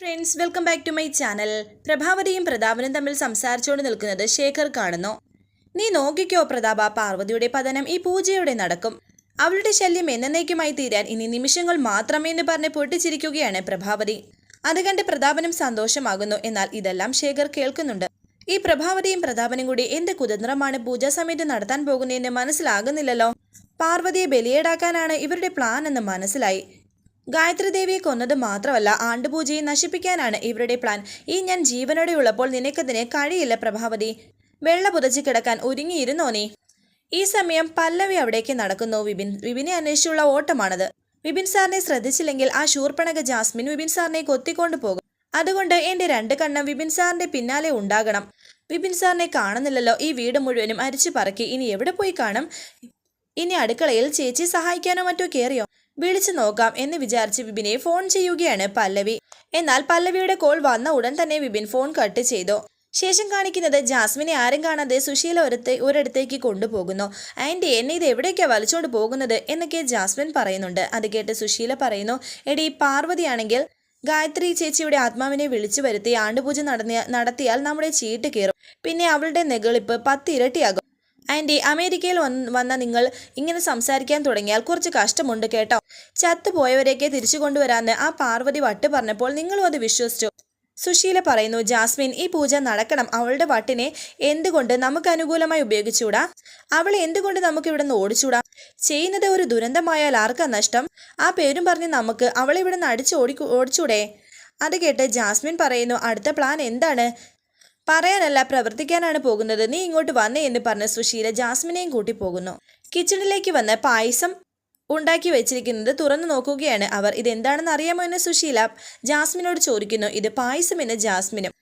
Friends welcome back to my channel പ്രഭാവതിയും പ്രതാപനും തമ്മിൽ സംസാരിച്ചുകൊണ്ട് നിൽക്കുന്നത് ശേഖർ കാണുന്നു. നീ നോക്കിക്കോ പ്രതാപ പാർവതിയുടെ പതനം ഈ പൂജയോടെ നടക്കും. അവളുടെ ശല്യം എന്നേക്കുമായി തീരാൻ ഇനി നിമിഷങ്ങൾ മാത്രമേ എന്ന് പറഞ്ഞ് പൊട്ടിച്ചിരിക്കുകയാണ് പ്രഭാവതി. അത് കണ്ട് പ്രതാപനും സന്തോഷമാകുന്നു. എന്നാൽ ഇതെല്ലാം ശേഖർ കേൾക്കുന്നുണ്ട്. ഈ പ്രഭാവതിയും പ്രതാപനും കൂടി എന്ത് കുതന്ത്രമാണ് പൂജാ സമയത്ത് നടത്താൻ പോകുന്നതെന്ന് മനസ്സിലാകുന്നില്ലല്ലോ. പാർവതിയെ ബലിയേടാക്കാനാണ് ഇവരുടെ പ്ലാൻ എന്ന് മനസ്സിലായി. ഗായത്രി ദേവിയെ കൊന്നത് മാത്രമല്ല ആണ്ടുപൂജയെ നശിപ്പിക്കാനാണ് ഇവരുടെ പ്ലാൻ. ഈ ഞാൻ ജീവനോടെ ഉള്ളപ്പോൾ നിനക്കതിന് കഴിയില്ല പ്രഭാവതി. വെള്ള പുതച്ച് കിടക്കാൻ ഒരുങ്ങിയിരുന്നോ നീ? ഈ സമയം പല്ലവി അവിടേക്ക് നടക്കുന്നു. വിപിൻ വിപിനെ അന്വേഷിച്ചുള്ള ഓട്ടമാണത്. വിപിൻ സാറിനെ ശ്രദ്ധിച്ചില്ലെങ്കിൽ ആ ശൂർപ്പണക ജാസ്മിൻ വിപിൻ സാറിനെ കൊത്തിക്കൊണ്ടു പോകും. അതുകൊണ്ട് എന്റെ രണ്ട് കണ്ണം വിപിൻ സാറിന്റെ പിന്നാലെ ഉണ്ടാകണം. വിപിൻ സാറിനെ കാണുന്നില്ലല്ലോ. ഈ വീട് മുഴുവനും അരിച്ചു പറക്കി. ഇനി എവിടെ പോയി കാണും? ഇനി അടുക്കളയിൽ ചേച്ചി സഹായിക്കാനോ മറ്റോ കയറിയോ വിളിച്ചു നോക്കാം എന്ന് വിചാരിച്ച് വിപിനെ ഫോൺ ചെയ്യുകയാണ് പല്ലവി. എന്നാൽ പല്ലവിയുടെ കോൾ വന്ന ഉടൻ തന്നെ വിപിൻ ഫോൺ കട്ട് ചെയ്തു. ശേഷം കാണിക്കുന്നത് ജാസ്മിനെ ആരും കാണാതെ സുശീല ഒരത്തെ ഒരിടത്തേക്ക് കൊണ്ടുപോകുന്നു. ആന്റി എന്നെ ഇത് എവിടേക്കാണ് വലിച്ചോണ്ട് പോകുന്നത്? എന്നൊക്കെ ജാസ്മിൻ പറയുന്നുണ്ട്. അത് കേട്ട് സുശീല പറയുന്നു എടി പാർവതിയാണെങ്കിൽ ഗായത്രി ചേച്ചിയുടെ ആത്മാവിനെ വിളിച്ചു വരുത്തി ആണ്ടുപൂജ നടത്തിയാൽ നമ്മുടെ ചീട്ട് കയറും പിന്നെ അവളുടെ നെകളിപ്പ് പത്ത് ഇരട്ടിയാകും ആന്റി അമേരിക്കയിൽ വന്ന് നിങ്ങൾ ഇങ്ങനെ സംസാരിക്കാൻ തുടങ്ങിയാൽ കുറച്ച് കഷ്ടമുണ്ട് കേട്ടോ. ചത്തുപോയവരെയൊക്കെ തിരിച്ചു കൊണ്ടുവരാന്ന് ആ പാർവതി വട്ട് പറഞ്ഞപ്പോൾ നിങ്ങളും അത് വിശ്വസിച്ചു. സുശീല പറയുന്നു ജാസ്മിൻ ഈ പൂജ നടക്കണം. അവളുടെ വട്ടിനെ എന്തുകൊണ്ട് നമുക്ക് അനുകൂലമായി ഉപയോഗിച്ചൂടാ അവളെ എന്തുകൊണ്ട് നമുക്ക് ഇവിടെ നിന്ന് ഓടിച്ചൂടാ ചെയ്യുന്നത് ഒരു ദുരന്തമായാൽ ആർക്കാ നഷ്ടം? ആ പേരും പറഞ്ഞ് നമുക്ക് അവളെ ഇവിടെ നിന്ന് അടിച്ച് ഓടി ഓടിച്ചൂടെ? അത് കേട്ട് ജാസ്മിൻ പറയുന്നു അടുത്ത പ്ലാൻ എന്താണ്? പറയാനല്ല പ്രവർത്തിക്കാനാണ് പോകുന്നത്. നീ ഇങ്ങോട്ട് വന്നേ എന്ന് പറഞ്ഞ് സുശീല ജാസ്മിനെയും കൂട്ടി പോകുന്നു. കിച്ചണിലേക്ക് വന്ന് പായസം ഉണ്ടാക്കി വെച്ചിരിക്കുന്നത് തുറന്നു നോക്കുകയാണ് അവർ. ഇതെന്താണെന്ന് അറിയാമോ എന്ന് സുശീല ജാസ്മിനോട് ചോദിക്കുന്നു. ഇത് പായസം എന്ന് ജാസ്മിനും.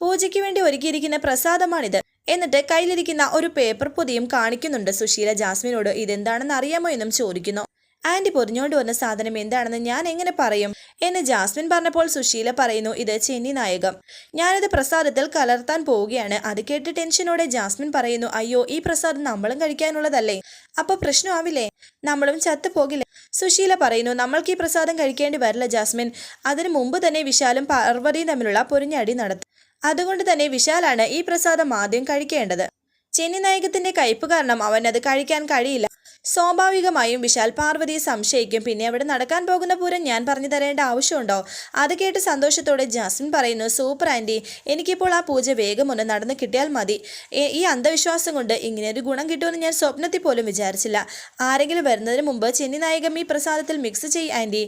പൂജയ്ക്ക് വേണ്ടി ഒരുക്കിയിരിക്കുന്ന പ്രസാദമാണിത്. എന്നിട്ട് കയ്യിലിരിക്കുന്ന ഒരു പേപ്പർ പൊതിയും കാണിക്കുന്നുണ്ട് സുശീല ജാസ്മിനോട്. ഇതെന്താണെന്ന് അറിയാമോ എന്നും ചോദിക്കുന്നു. ആന്റി പൊതിഞ്ഞോണ്ട് വന്ന സാധനം എന്താണെന്ന് ഞാൻ എങ്ങനെ പറയും? എന്ന് ജാസ്മിൻ പറഞ്ഞപ്പോൾ സുശീല പറയുന്നു ഇത് ചെന്നി നായകം. ഞാനിത് പ്രസാദത്തിൽ കലർത്താൻ പോവുകയാണ്. അത് കേട്ട് ടെൻഷനോടെ ജാസ്മിൻ പറയുന്നു അയ്യോ ഈ പ്രസാദം നമ്മളും കഴിക്കാനുള്ളതല്ലേ? അപ്പൊ പ്രശ്നമാവില്ലേ നമ്മളും ചത്തു പോകില്ലേ? സുശീല പറയുന്നു നമ്മൾക്ക് ഈ പ്രസാദം കഴിക്കേണ്ടി വരില്ല ജാസ്മിൻ. അതിനു മുമ്പ് തന്നെ വിശാലും പാർവതിയും തമ്മിലുള്ള പൊരിഞ്ഞടി നടത്തും. അതുകൊണ്ട് തന്നെ വിശാലാണ് ഈ പ്രസാദം ആദ്യം കഴിക്കേണ്ടത്. ചെന്നി നായകത്തിന്റെ കയ്പ് കാരണം അവൻ അത് കഴിക്കാൻ കഴിയില്ല. സ്വാഭാവികമായും വിശാൽ പാർവതി സംശയിക്കും. പിന്നെ അവിടെ നടക്കാൻ പോകുന്ന പൂരം ഞാൻ പറഞ്ഞു തരേണ്ട ആവശ്യമുണ്ടോ? അത് കേട്ട് സന്തോഷത്തോടെ ജാസ്മിൻ പറയുന്നു സൂപ്പർ ആന്റി എനിക്കിപ്പോൾ ആ പൂജ വേഗം ഒന്ന് നടന്നു കിട്ടിയാൽ മതി. ഈ അന്ധവിശ്വാസം കൊണ്ട് ഇങ്ങനെ ഒരു ഗുണം കിട്ടുമെന്ന് ഞാൻ സ്വപ്നത്തിൽ പോലും വിചാരിച്ചില്ല. ആരെങ്കിലും വരുന്നതിന് മുമ്പ് ചെന്നി നായകം ഈ പ്രസാദത്തിൽ മിക്സ് ചെയ് ആന്റി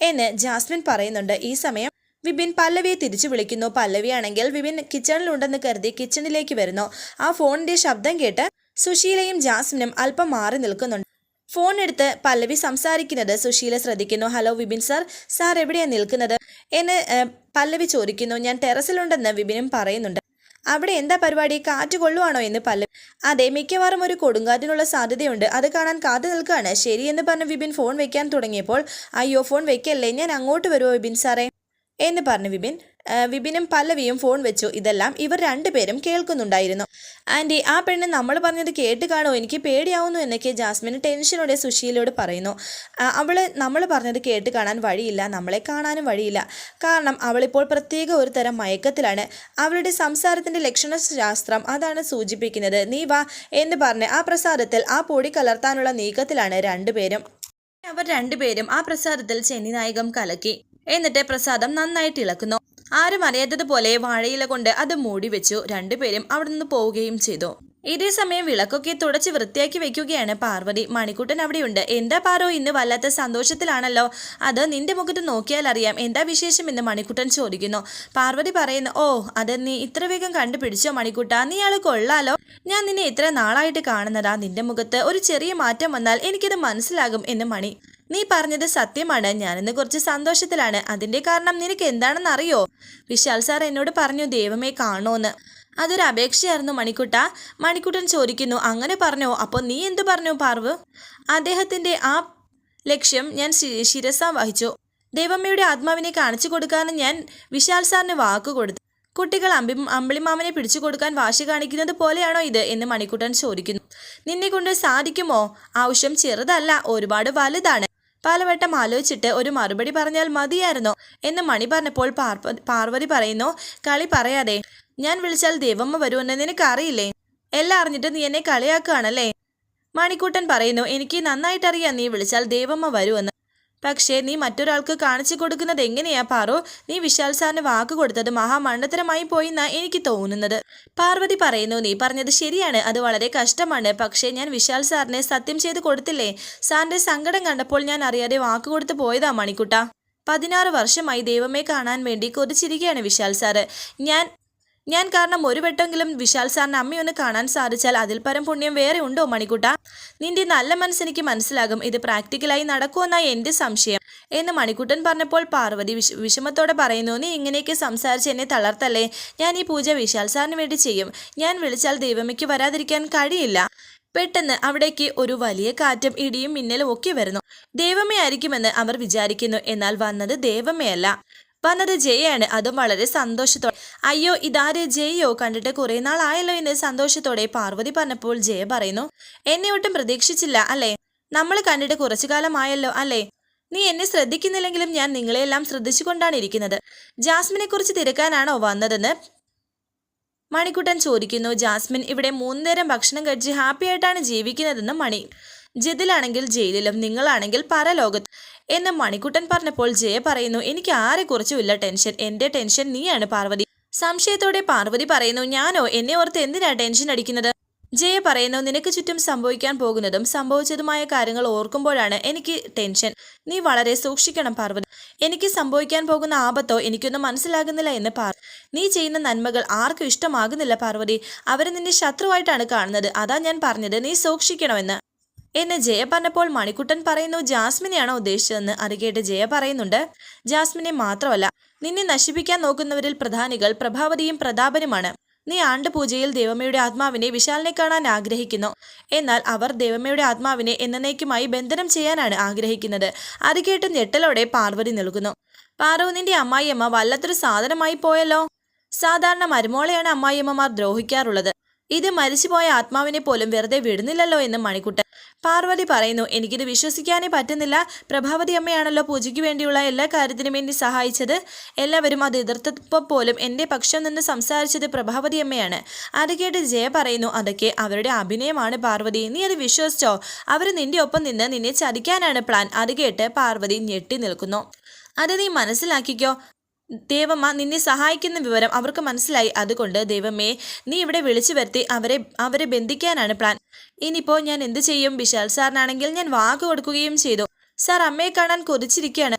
എന്ന് ജാസ്മിൻ പറയുന്നുണ്ട്. ഈ സമയം വിപിൻ പല്ലവിയെ തിരിച്ചു വിളിക്കുന്നു. പല്ലവിയാണെങ്കിൽ വിപിൻ കിച്ചണിലുണ്ടെന്ന് കരുതി കിച്ചണിലേക്ക് വരുന്നു. ആ ഫോണിന്റെ ശബ്ദം കേട്ട് സുശീലയും ജാസ്മിനും അല്പം മാറി നിൽക്കുന്നുണ്ട്. ഫോൺ എടുത്ത് പല്ലവി സംസാരിക്കുന്നത് സുശീല ശ്രദ്ധിക്കുന്നു. Hello Vipin sir. സാർ എവിടെയാണ് നിൽക്കുന്നത്? എന്ന് പല്ലവി ചോദിക്കുന്നു. ഞാൻ ടെറസിലുണ്ടെന്ന് വിപിനും പറയുന്നുണ്ട്. അവിടെ എന്താ പരിപാടി? കാറ്റ് കൊള്ളുവാണോ? എന്ന് പല്ലവി അതെ മിക്കവാറും ഒരു കൊടുങ്കാറ്റിനുള്ള സാധ്യതയുണ്ട്. അത് കാണാൻ കാത്തു നിൽക്കുകയാണ്. എന്ന് പറഞ്ഞ് വിപിൻ ഫോൺ വെക്കാൻ തുടങ്ങിയപ്പോൾ അയ്യോ ഫോൺ വെക്കല്ലേ? ഞാൻ അങ്ങോട്ട് വരുമോ വിപിൻ സാറേ? എന്ന് പറഞ്ഞു വിപിൻ വിപിനും പല്ലവിയും ഫോൺ വെച്ചു. ഇതെല്ലാം ഇവർ രണ്ടുപേരും കേൾക്കുന്നുണ്ടായിരുന്നു. ആന്റി ആ പെണ്ണ് നമ്മൾ പറഞ്ഞത് കേട്ട് കാണോ എനിക്ക് പേടിയാവുന്നു എന്നൊക്കെ ജാസ്മിന് ടെൻഷനോടെ സുശീലയോട് പറയുന്നു. അവൾ നമ്മൾ പറഞ്ഞത് കേട്ട് കാണാൻ വഴിയില്ല. നമ്മളെ കാണാനും വഴിയില്ല. കാരണം അവളിപ്പോൾ പ്രത്യേക ഒരു തരം മയക്കത്തിലാണ്. അവളുടെ സംസാരത്തിന്റെ ലക്ഷണശാസ്ത്രം അതാണ് സൂചിപ്പിക്കുന്നത്. നീ വാ എന്ന് പറഞ്ഞ് ആ പ്രസാദത്തിൽ ആ പൊടി കലർത്താനുള്ള നീക്കത്തിലാണ് രണ്ടുപേരും. അവർ രണ്ടുപേരും ആ പ്രസാദത്തിൽ ചെന്നി നായകം കലക്കി. എന്നിട്ട് പ്രസാദം നന്നായിട്ട് ഇളക്കുന്നു. ആരും അറിയാത്തതുപോലെ വാഴയില കൊണ്ട് അത് മൂടി വെച്ചു. രണ്ടുപേരും അവിടെ നിന്ന് പോവുകയും ചെയ്തു. ഇതേ സമയം വിളക്കൊക്കെ തുടച്ച് വൃത്തിയാക്കി വെക്കുകയാണ് പാർവതി. മണിക്കുട്ടൻ അവിടെയുണ്ട്. എന്താ പാറോ ഇന്ന് വല്ലാത്ത സന്തോഷത്തിലാണല്ലോ. അത് നിന്റെ മുഖത്ത് നോക്കിയാൽ അറിയാം. എന്താ വിശേഷം എന്ന് മണിക്കുട്ടൻ ചോദിക്കുന്നു. പാർവതി പറയുന്നു ഓ അത് നീ ഇത്ര വേഗം കണ്ടുപിടിച്ചോ മണിക്കുട്ട? നീ ആൾ കൊള്ളാലോ. ഞാൻ നിന്നെ ഇത്ര നാളായിട്ട് കാണുന്നതാ. നിന്റെ മുഖത്ത് ഒരു ചെറിയ മാറ്റം വന്നാൽ എനിക്കത് മനസ്സിലാകും എന്ന് മണി നീ പറഞ്ഞത് സത്യമാണ്. ഞാനിന്ന് കുറച്ച് സന്തോഷത്തിലാണ്. അതിന്റെ കാരണം നിനക്ക് എന്താണെന്ന് അറിയോ വിശാൽ സാർ എന്നോട് പറഞ്ഞു ദൈവമേ കാണോന്ന് അതൊരു അപേക്ഷയായിരുന്നു മണിക്കുട്ട. മണിക്കുട്ടൻ ചോദിക്കുന്നു അങ്ങനെ പറഞ്ഞോ? അപ്പോൾ നീ എന്തു പറഞ്ഞു പാർവ്? അദ്ദേഹത്തിന്റെ ആ ലക്ഷ്യം ഞാൻ ശിരസ വഹിച്ചു. ദൈവമ്മയുടെ ആത്മാവിനെ കാണിച്ചു കൊടുക്കാനും ഞാൻ വിശാൽ സാറിന് വാക്ക് കൊടുത്തു. കുട്ടികൾ അമ്പി അമ്പിളിമാമനെ പിടിച്ചു കൊടുക്കാൻ വാശി കാണിക്കുന്നത് പോലെയാണോ ഇത്? എന്ന് മണിക്കുട്ടൻ ചോദിക്കുന്നു. നിന്നെ കൊണ്ട് സാധിക്കുമോ? ആവശ്യം ചെറുതല്ല ഒരുപാട് വലുതാണ്. പലവട്ടം ആലോചിച്ചിട്ട് ഒരു മറുപടി പറഞ്ഞാൽ മതിയായിരുന്നോ എന്ന് മണി പറഞ്ഞപ്പോൾ പാർവ- പാർവതി പറയുന്നു കളി പറയാതെ. ഞാൻ വിളിച്ചാൽ ദേവമ്മ വരുമെന്ന് നിനക്കറിയില്ലേ? എല്ലാം അറിഞ്ഞിട്ട് നീ എന്നെ കളിയാക്കുകയാണല്ലേ? മണിക്കൂട്ടൻ പറയുന്നു എനിക്ക് നന്നായിട്ടറിയാം നീ വിളിച്ചാൽ ദേവമ്മ വരുമെന്ന്. പക്ഷേ നീ മറ്റൊരാൾക്ക് കാണിച്ചു കൊടുക്കുന്നത് എങ്ങനെയാ പാറു? നീ വിശാൽ സാറിന് വാക്ക് കൊടുത്തത് മഹാമണ്ഡത്തരമായി പോയിന്നാ എനിക്ക് തോന്നുന്നത്. പാർവതി പറയുന്നു നീ പറഞ്ഞത് ശരിയാണ് അത് വളരെ കഷ്ടമാണ്. പക്ഷേ ഞാൻ വിശാൽ സാറിനെ സത്യം ചെയ്ത് കൊടുത്തില്ലേ? സാറിന്റെ സങ്കടം കണ്ടപ്പോൾ ഞാൻ അറിയാതെ വാക്ക് കൊടുത്തു പോയതാ മണിക്കുട്ട. പതിനാറ് വർഷമായി ദൈവമേ കാണാൻ വേണ്ടി കൊതിച്ചിരിക്കുകയാണ് വിശാൽ സാറ്. ഞാൻ ഞാൻ കാരണം ഒരു വട്ടമെങ്കിലും വിശാൽ സാറിന് അമ്മയൊന്ന് കാണാൻ സാധിച്ചാൽ അതിൽ പരം പുണ്യം വേറെ ഉണ്ടോ മണിക്കുട്ട? നിന്റെ നല്ല മനസ്സെനിക്ക് മനസ്സിലാകും. ഇത് പ്രാക്ടിക്കലായി നടക്കുമെന്നായി എന്റെ സംശയം. എന്ന് മണിക്കുട്ടൻ പറഞ്ഞപ്പോൾ പാർവതി വിഷ വിഷമത്തോടെ പറയുന്നു നീ ഇങ്ങനെയൊക്കെ സംസാരിച്ച് എന്നെ തളർത്തല്ലേ? ഞാൻ ഈ പൂജ വിശാൽ സാറിന് വേണ്ടി ചെയ്യും. ഞാൻ വിളിച്ചാൽ ദൈവമയ്ക്ക് വരാതിരിക്കാൻ കഴിയില്ല. പെട്ടെന്ന് അവിടേക്ക് ഒരു വലിയ കാറ്റും ഇടിയും മിന്നലും ഒക്കെ വരുന്നു. ദേവമ്മയായിരിക്കുമെന്ന് അവർ വിചാരിക്കുന്നു. എന്നാൽ വന്നത് ദൈവമയല്ല. വന്നത് ജയാണ് അതും വളരെ സന്തോഷത്തോടെ. അയ്യോ ഇതാര് ജയോ കണ്ടിട്ട് കുറെ നാളായല്ലോ എന്ന് സന്തോഷത്തോടെ. പാർവതി പറഞ്ഞപ്പോൾ ജയ പറയുന്നു എന്നെ ഒട്ടും പ്രതീക്ഷിച്ചില്ല അല്ലേ? നമ്മൾ കണ്ടിട്ട് കുറച്ചു കാലമായല്ലോ അല്ലേ? നീ എന്നെ ശ്രദ്ധിക്കുന്നില്ലെങ്കിലും ഞാൻ നിങ്ങളെയെല്ലാം ശ്രദ്ധിച്ചുകൊണ്ടാണ് ഇരിക്കുന്നത്. ജാസ്മിനെ കുറിച്ച് തിരക്കാനാണോ വന്നതെന്ന് മണിക്കുട്ടൻ ചോദിക്കുന്നു. ജാസ്മിൻ ഇവിടെ മൂന്ന് നേരം ഭക്ഷണം കഴിച്ച് ഹാപ്പിയായിട്ടാണ് ജീവിക്കുന്നതെന്ന് മണി. ജിതിലാണെങ്കിൽ ജയിലിലും നിങ്ങളാണെങ്കിൽ പരലോകത്ത്. എന്ന് മണിക്കുട്ടൻ പറഞ്ഞപ്പോൾ ജയ പറയുന്നു എനിക്ക് ആരെക്കുറിച്ചുമില്ല ടെൻഷൻ. എന്റെ ടെൻഷൻ നീയാണ് പാർവതി. സംശയത്തോടെ പാർവതി പറയുന്നു ഞാനോ? എന്നെ ഓർത്ത് എന്തിനാ ടെൻഷൻ അടിക്കുന്നത്? ജയ പറയുന്നു നിനക്ക് ചുറ്റും സംഭവിക്കാൻ പോകുന്നതും സംഭവിച്ചതുമായ കാര്യങ്ങൾ ഓർക്കുമ്പോഴാണ് എനിക്ക് ടെൻഷൻ. നീ വളരെ സൂക്ഷിക്കണം പാർവതി. എനിക്ക് സംഭവിക്കാൻ പോകുന്ന ആപത്തോ എനിക്കൊന്നും മനസ്സിലാകുന്നില്ല എന്ന് പാർ. നീ ചെയ്യുന്ന നന്മകൾ ആർക്കും ഇഷ്ടമാകുന്നില്ല പാർവതി. അവരെ നിന്നെ ശത്രുവായിട്ടാണ് കാണുന്നത്. അതാ ഞാൻ പറഞ്ഞത്. നീ സൂക്ഷിക്കണമെന്ന്. എന്ന് ജയ പറഞ്ഞപ്പോൾ മണിക്കുട്ടൻ പറയുന്നു ജാസ്മിനെയാണോ ഉദ്ദേശിച്ചതെന്ന് അറികേട്ട് ജയ പറയുന്നുണ്ട്. ജാസ്മിനെ മാത്രമല്ല നിന്നെ നശിപ്പിക്കാൻ നോക്കുന്നവരിൽ പ്രധാനികൾ പ്രഭാവതിയും പ്രതാപനുമാണ്. നീ ആണ്ട് പൂജയിൽ ദേവമ്മയുടെ ആത്മാവിനെ വിശാലിനെ കാണാൻ ആഗ്രഹിക്കുന്നു. എന്നാൽ അവർ ദേവമ്മയുടെ ആത്മാവിനെ എന്നേക്കുമായി ബന്ധനം ചെയ്യാനാണ് ആഗ്രഹിക്കുന്നത്. അത് കേട്ട് ഞെട്ടലോടെ പാർവതി നൽകുന്നു പാർവതിന്റെ അമ്മായിയമ്മ വല്ലത്തൊരു സാധനമായി പോയല്ലോ. സാധാരണ മരുമോളെയാണ് അമ്മായിയമ്മമാർ ദ്രോഹിക്കാറുള്ളത്. ഇത് മരിച്ചുപോയ ആത്മാവിനെ പോലും വെറുതെ വിടുന്നില്ലല്ലോ എന്ന് മണിക്കുട്ടൻ പാർവതി പറയുന്നു. എനിക്കിത് വിശ്വസിക്കാനേ പറ്റുന്നില്ല. പ്രഭാവതി അമ്മയാണല്ലോ പൂജയ്ക്ക് വേണ്ടിയുള്ള എല്ലാ കാര്യത്തിനും വേണ്ടി സഹായിച്ചത്. എല്ലാവരും അത് എതിർത്തപ്പോൾ പോലും എന്റെ പക്ഷം നിന്ന് സംസാരിച്ചത് പ്രഭാവതി അമ്മയാണ്. അത് കേട്ട് ജയ പറയുന്നു അതൊക്കെ അവരുടെ അഭിനയമാണ് പാർവതി. നീ അത് വിശ്വസിച്ചോ? അവർ നിന്റെ ഒപ്പം നിന്ന് നിന്നെ ചതിക്കാനാണ് പ്ലാൻ. അത് കേട്ട് പാർവതി ഞെട്ടി നിൽക്കുന്നു. അത് നീ മനസ്സിലാക്കിക്കോ. ദേവമ്മ നിന്നെ സഹായിക്കുന്ന വിവരം അവർക്ക് മനസ്സിലായി. അതുകൊണ്ട് ദൈവമേ നീ ഇവിടെ വിളിച്ചു വരുത്തി അവരെ അവരെ ബന്ധിക്കാനാണ് പ്ലാൻ ഇനിയിപ്പോൾ ഞാൻ എന്ത് ചെയ്യും? വിശാൽ സാറിനാണെങ്കിൽ ഞാൻ വാക്ക് കൊടുക്കുകയും ചെയ്തു. സാർ അമ്മയെ കാണാൻ കൊതിച്ചിരിക്കുകയാണ്.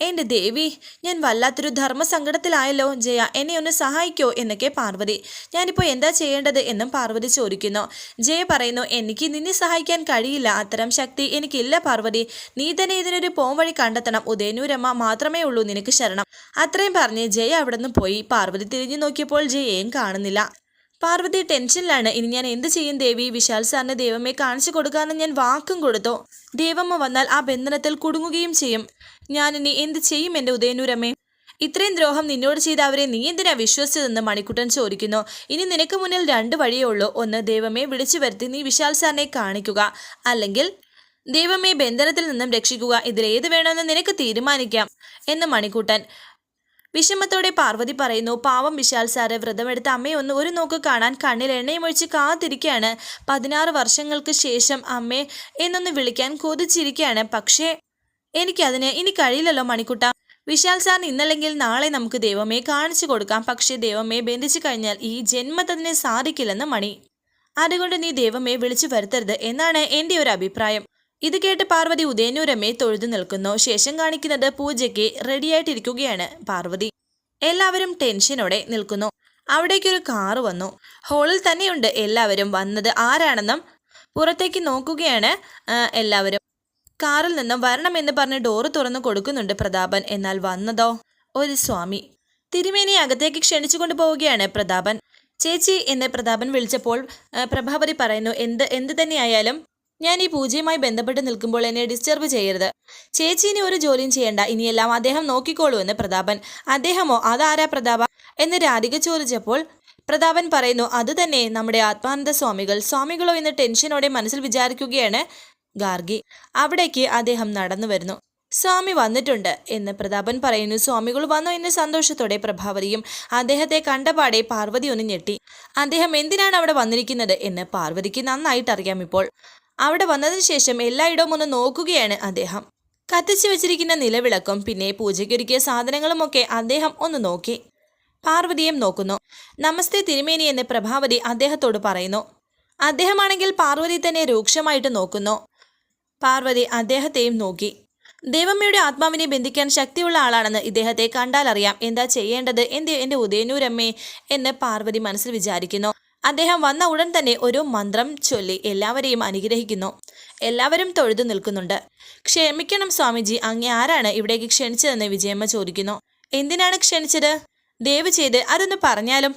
എന്റെ ദേവി ഞാൻ വല്ലാത്തൊരു ധർമ്മസങ്കടത്തിലായല്ലോ ജയ എന്നെ ഒന്ന് സഹായിക്കോ എന്നൊക്കെ പാർവതി. ഞാനിപ്പോൾ എന്താ ചെയ്യേണ്ടത് എന്നും പാർവതി ചോദിക്കുന്നു. ജയ പറയുന്നു എനിക്ക് നിന്നെ സഹായിക്കാൻ കഴിയില്ല. അത്തരം ശക്തി എനിക്കില്ല പാർവതി. നീ തന്നെ ഇതിനൊരു പോംവഴി കണ്ടെത്തണം. ഉദയനൂരമ്മ മാത്രമേ ഉള്ളൂ നിനക്ക് ശരണം. അത്രയും പറഞ്ഞ് ജയ അവിടെ പോയി. പാർവതി തിരിഞ്ഞു നോക്കിയപ്പോൾ ജയയും കാണുന്നില്ല. പാർവതി ടെൻഷനിലാണ്. ഇനി ഞാൻ എന്ത് ചെയ്യും ദേവി? വിശാൽ സാറിന് ദൈവമേ കാണിച്ചു കൊടുക്കാമെന്ന് ഞാൻ വാക്കും കൊടുത്തു. ദേവമ്മ വന്നാൽ ആ ബന്ധനത്തിൽ കുടുങ്ങുകയും ചെയ്യും. ഞാൻ ഇനി എന്ത് ചെയ്യും എന്റെ ഉദയനൂരമ്മേ? ഇത്രയും ദ്രോഹം നിന്നോട് ചെയ്ത അവരെ നീ എന്തിനാ വിശ്വസിച്ചതെന്ന് മണിക്കുട്ടൻ ചോദിക്കുന്നു. ഇനി നിനക്ക് മുന്നിൽ രണ്ട് വഴിയേ ഉള്ളൂ. ഒന്ന് ദൈവമേ വിളിച്ചു വരുത്തി നീ വിശാൽ സാറിനെ കാണിക്കുക. അല്ലെങ്കിൽ ദൈവമേ ബന്ധനത്തിൽ നിന്നും രക്ഷിക്കുക. ഇതിലേത് വേണമെന്ന് നിനക്ക് തീരുമാനിക്കാം എന്ന് മണിക്കുട്ടൻ വിഷമത്തോടെ പാർവതി പറയുന്നു. പാവം വിശാൽ സാറ് വ്രതമെടുത്ത അമ്മയൊന്ന് ഒരു നോക്ക് കാണാൻ കണ്ണിൽ എണ്ണയുമൊഴിച്ച് കാത്തിരിക്കുകയാണ്. പതിനാറ് വർഷങ്ങൾക്ക് ശേഷം അമ്മേ എന്നൊന്ന് വിളിക്കാൻ കൊതിച്ചിരിക്കുകയാണ്. പക്ഷേ എനിക്കതിന് ഇനി കഴിയില്ലല്ലോ മണിക്കുട്ട. വിശാൽ സാർ ഇന്നല്ലെങ്കിൽ നാളെ നമുക്ക് ദൈവമേ കാണിച്ചു കൊടുക്കാം. പക്ഷേ ദൈവമേ ബന്ധിച്ചു കഴിഞ്ഞാൽ ഈ ജന്മത്തതിനെ സാധിക്കില്ലെന്ന് മണി. അതുകൊണ്ട് നീ ദൈവമേ വിളിച്ചു വരുത്തരുത് എന്നാണ് എന്റെ ഒരു അഭിപ്രായം. ഇത് കേട്ട് പാർവതി ഉദയനൂരമ്മയെ തൊഴുതു നിൽക്കുന്നു. ശേഷം കാണിക്കുന്നത് പൂജയ്ക്ക് റെഡിയായിട്ടിരിക്കുകയാണ് പാർവതി. എല്ലാവരും ടെൻഷനോടെ നിൽക്കുന്നു. അവിടേക്കൊരു കാറ് വന്നു. ഹോളിൽ തന്നെയുണ്ട് എല്ലാവരും. വന്നത് ആരാണെന്നും പുറത്തേക്ക് നോക്കുകയാണ് എല്ലാവരും. കാറിൽ നിന്നും വരണമെന്ന് പറഞ്ഞ് ഡോറ് തുറന്നു കൊടുക്കുന്നുണ്ട് പ്രതാപൻ. എന്നാൽ വന്നതോ? ഒരു സ്വാമി. തിരുമേനി അകത്തേക്ക് ക്ഷണിച്ചു പോവുകയാണ് പ്രതാപൻ. ചേച്ചി എന്ന് പ്രതാപൻ വിളിച്ചപ്പോൾ പ്രഭാപതി പറയുന്നു എന്ത് എന്ത് തന്നെയായാലും ഞാൻ ഈ പൂജയുമായി ബന്ധപ്പെട്ട് നിൽക്കുമ്പോൾ എന്നെ ഡിസ്റ്റർബ് ചെയ്യരുത്. ചേച്ചീനെ ഒരു ജോലിയും ചെയ്യണ്ട. ഇനിയെല്ലാം അദ്ദേഹം നോക്കിക്കോളൂ എന്ന് പ്രതാപൻ. അദ്ദേഹമോ? അതാരാ പ്രതാപ? എന്ന് രാധിക ചോദിച്ചപ്പോൾ പ്രതാപൻ പറയുന്നു അത് തന്നെ നമ്മുടെ ആത്മാനന്ദ സ്വാമികൾ. സ്വാമികളോ എന്ന് ടെൻഷനോടെ മനസ്സിൽ വിചാരിക്കുകയാണ്. ഗാർഗി അവിടേക്ക് അദ്ദേഹം നടന്നു വരുന്നു. സ്വാമി വന്നിട്ടുണ്ട് എന്ന് പ്രതാപൻ പറയുന്നു. സ്വാമികൾ വന്നു എന്ന് സന്തോഷത്തോടെ പ്രഭാവതിയും അദ്ദേഹത്തെ കണ്ടപാടെ പാർവതി ഒന്ന് ഞെട്ടി. അദ്ദേഹം എന്തിനാണ് അവിടെ വന്നിരിക്കുന്നത് എന്ന് പാർവതിക്ക് നന്നായിട്ട് അറിയാം ഇപ്പോൾ. അവിടെ വന്നതിന് ശേഷം എല്ലായിടവും ഒന്ന് നോക്കുകയാണ് അദ്ദേഹം. കത്തിച്ചു വെച്ചിരിക്കുന്ന നിലവിളക്കും പിന്നെ പൂജയ്ക്കൊരുക്കിയ സാധനങ്ങളുമൊക്കെ അദ്ദേഹം ഒന്ന് നോക്കി. പാർവതിയും നോക്കുന്നു. നമസ്തേ തിരുമേനി എന്ന് പ്രഭാവതി അദ്ദേഹത്തോട് പറയുന്നു. അദ്ദേഹമാണെങ്കിൽ പാർവതി തന്നെ രൂക്ഷമായിട്ട് നോക്കുന്നു. പാർവതി അദ്ദേഹത്തെയും നോക്കി. ദേവമ്മയുടെ ആത്മാവിനെ ബന്ധിക്കാൻ ശക്തിയുള്ള ആളാണെന്ന് ഇദ്ദേഹത്തെ കണ്ടാൽ അറിയാം. എന്താ ചെയ്യേണ്ടത്? എന്ത് എന്റെ ഉദയനൂരമ്മേ എന്ന് പാർവതി മനസ്സിൽ വിചാരിക്കുന്നു. അദ്ദേഹം വന്ന ഉടൻ തന്നെ ഒരു മന്ത്രം ചൊല്ലി എല്ലാവരെയും അനുഗ്രഹിക്കുന്നു. എല്ലാവരും തൊഴുതു നിൽക്കുന്നുണ്ട്. ക്ഷമിക്കണം സ്വാമിജി അങ്ങേ ആരാണ് ഇവിടേക്ക് ക്ഷണിച്ചതെന്ന് വിജയമ്മ ചോദിക്കുന്നു. എന്തിനാണ് ക്ഷണിച്ചത്? ദയവ് ചെയ്ത് അതൊന്ന് പറഞ്ഞാലും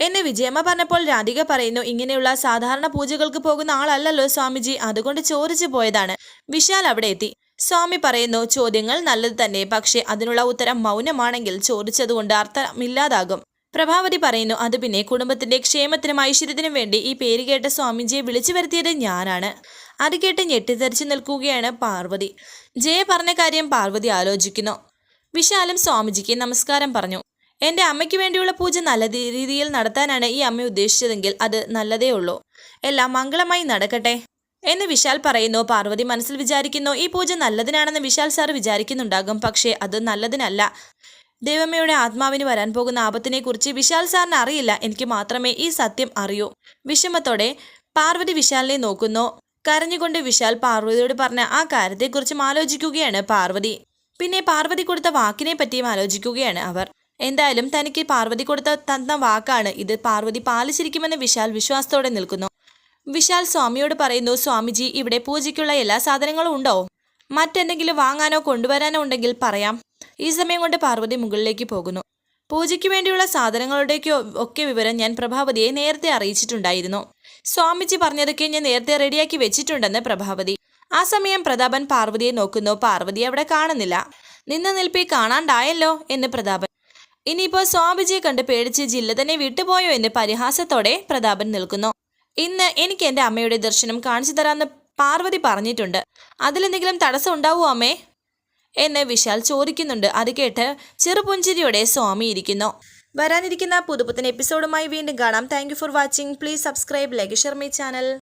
എന്നെ വിജയമ്മ പറഞ്ഞപ്പോൾ രാധിക പറയുന്നു ഇങ്ങനെയുള്ള സാധാരണ പൂജകൾക്ക് പോകുന്ന ആളല്ലല്ലോ സ്വാമിജി അതുകൊണ്ട് ചോദിച്ചു പോയതാണ്. വിശാൽ അവിടെ എത്തി. സ്വാമി പറയുന്നു ചോദ്യങ്ങൾ നല്ലത് തന്നെ പക്ഷേ അതിനുള്ള ഉത്തരം മൗനമാണെങ്കിൽ ചോദിച്ചതുകൊണ്ട് അർത്ഥമില്ലാതാകും പ്രഭാവതി പറയുന്നു അത് പിന്നെ കുടുംബത്തിന്റെ ക്ഷേമത്തിനും ഐശ്വര്യത്തിനും വേണ്ടി ഈ പേര് കേട്ട സ്വാമിജിയെ വിളിച്ചു വരുത്തിയത് ഞാനാണ്. അത് കേട്ട് ഞെട്ടിത്തെറിച്ചു നിൽക്കുകയാണ് പാർവതി. ജയ പറഞ്ഞ കാര്യം പാർവതി ആലോചിക്കുന്നു. വിശാലും സ്വാമിജിക്ക് നമസ്കാരം പറഞ്ഞു. എന്റെ അമ്മയ്ക്ക് വേണ്ടിയുള്ള പൂജ നല്ല രീതിയിൽ നടത്താനാണ് ഈ അമ്മ ഉദ്ദേശിച്ചതെങ്കിൽ അത് നല്ലതേ ഉള്ളൂ. എല്ലാം മംഗളമായി നടക്കട്ടെ. എന്ന് വിശാൽ പറയുന്നു. പാർവതി മനസ്സിൽ വിചാരിക്കുന്നു ഈ പൂജ നല്ലതിനാണെന്ന് വിശാൽ സാർ വിചാരിക്കുന്നുണ്ടാകും. പക്ഷേ അത് നല്ലതിനല്ല. ദേവമ്മയുടെ ആത്മാവിന് വരാൻ പോകുന്ന ആപത്തിനെക്കുറിച്ച് വിശാൽ സാറിന് അറിയില്ല. എനിക്ക് മാത്രമേ ഈ സത്യം അറിയൂ. വിഷമത്തോടെ പാർവതി വിശാലിനെ നോക്കുന്നു. കരഞ്ഞുകൊണ്ട് വിശാൽ പാർവതിയോട് പറഞ്ഞ ആ കാര്യത്തെക്കുറിച്ചും ആലോചിക്കുകയാണ് പാർവതി. പിന്നെ പാർവതി കൊടുത്ത വാക്കിനെ പറ്റിയും ആലോചിക്കുകയാണ് അവർ. എന്തായാലും തനിക്ക് പാർവതി കൊടുത്ത തന്ന വാക്കാണ് ഇത്. പാർവതി പാലിച്ചിരിക്കുമെന്ന് വിശാൽ വിശ്വാസത്തോടെ നിൽക്കുന്നു. വിശാൽ സ്വാമിയോട് പറയുന്നു സ്വാമിജി ഇവിടെ പൂജയ്ക്കുള്ള എല്ലാ സാധനങ്ങളും ഉണ്ടോ? മറ്റെന്തെങ്കിലും വാങ്ങാനോ കൊണ്ടുവരാനോ ഉണ്ടെങ്കിൽ പറയാം. ഈ സമയം കൊണ്ട് പാർവതി മുകളിലേക്ക് പോകുന്നു. പൂജയ്ക്ക് വേണ്ടിയുള്ള സാധനങ്ങളുടെയൊക്കെ ഒക്കെ വിവരം ഞാൻ പ്രഭാവതിയെ നേരത്തെ അറിയിച്ചിട്ടുണ്ടായിരുന്നു. സ്വാമിജി പറഞ്ഞതൊക്കെ ഞാൻ നേരത്തെ റെഡിയാക്കി വെച്ചിട്ടുണ്ടെന്ന് പ്രഭാവതി. ആ സമയം പ്രതാപൻ പാർവതിയെ നോക്കുന്നു. പാർവതി അവിടെ കാണുന്നില്ല. നിന്ന നിൽപ്പി കാണാണ്ടായല്ലോ എന്ന് പ്രതാപൻ ഇനിയിപ്പോ സ്വാമിജിയെ കണ്ട് പേടിച്ച് ജില്ല തന്നെ വിട്ടുപോയോ എന്ന് പരിഹാസത്തോടെ പ്രതാപൻ നിൽക്കുന്നു. ഇന്ന് എനിക്ക് എന്റെ അമ്മയുടെ ദർശനം കാണിച്ചു തരാമെന്ന് പാർവതി പറഞ്ഞിട്ടുണ്ട്. അതിലെന്തെങ്കിലും തടസ്സം ഉണ്ടാവുമോ അമ്മേ? എന്ന് വിശാൽ ചോദിക്കുന്നുണ്ട്. അത് കേട്ട് ചെറുപുഞ്ചിരിയോടെ സ്വാമി ഇരിക്കുന്നു. വരാനിരിക്കുന്ന പുതുപുത്തൻ എപ്പിസോഡുമായി വീണ്ടും കാണാം. Thank for watching please subscribe like my channel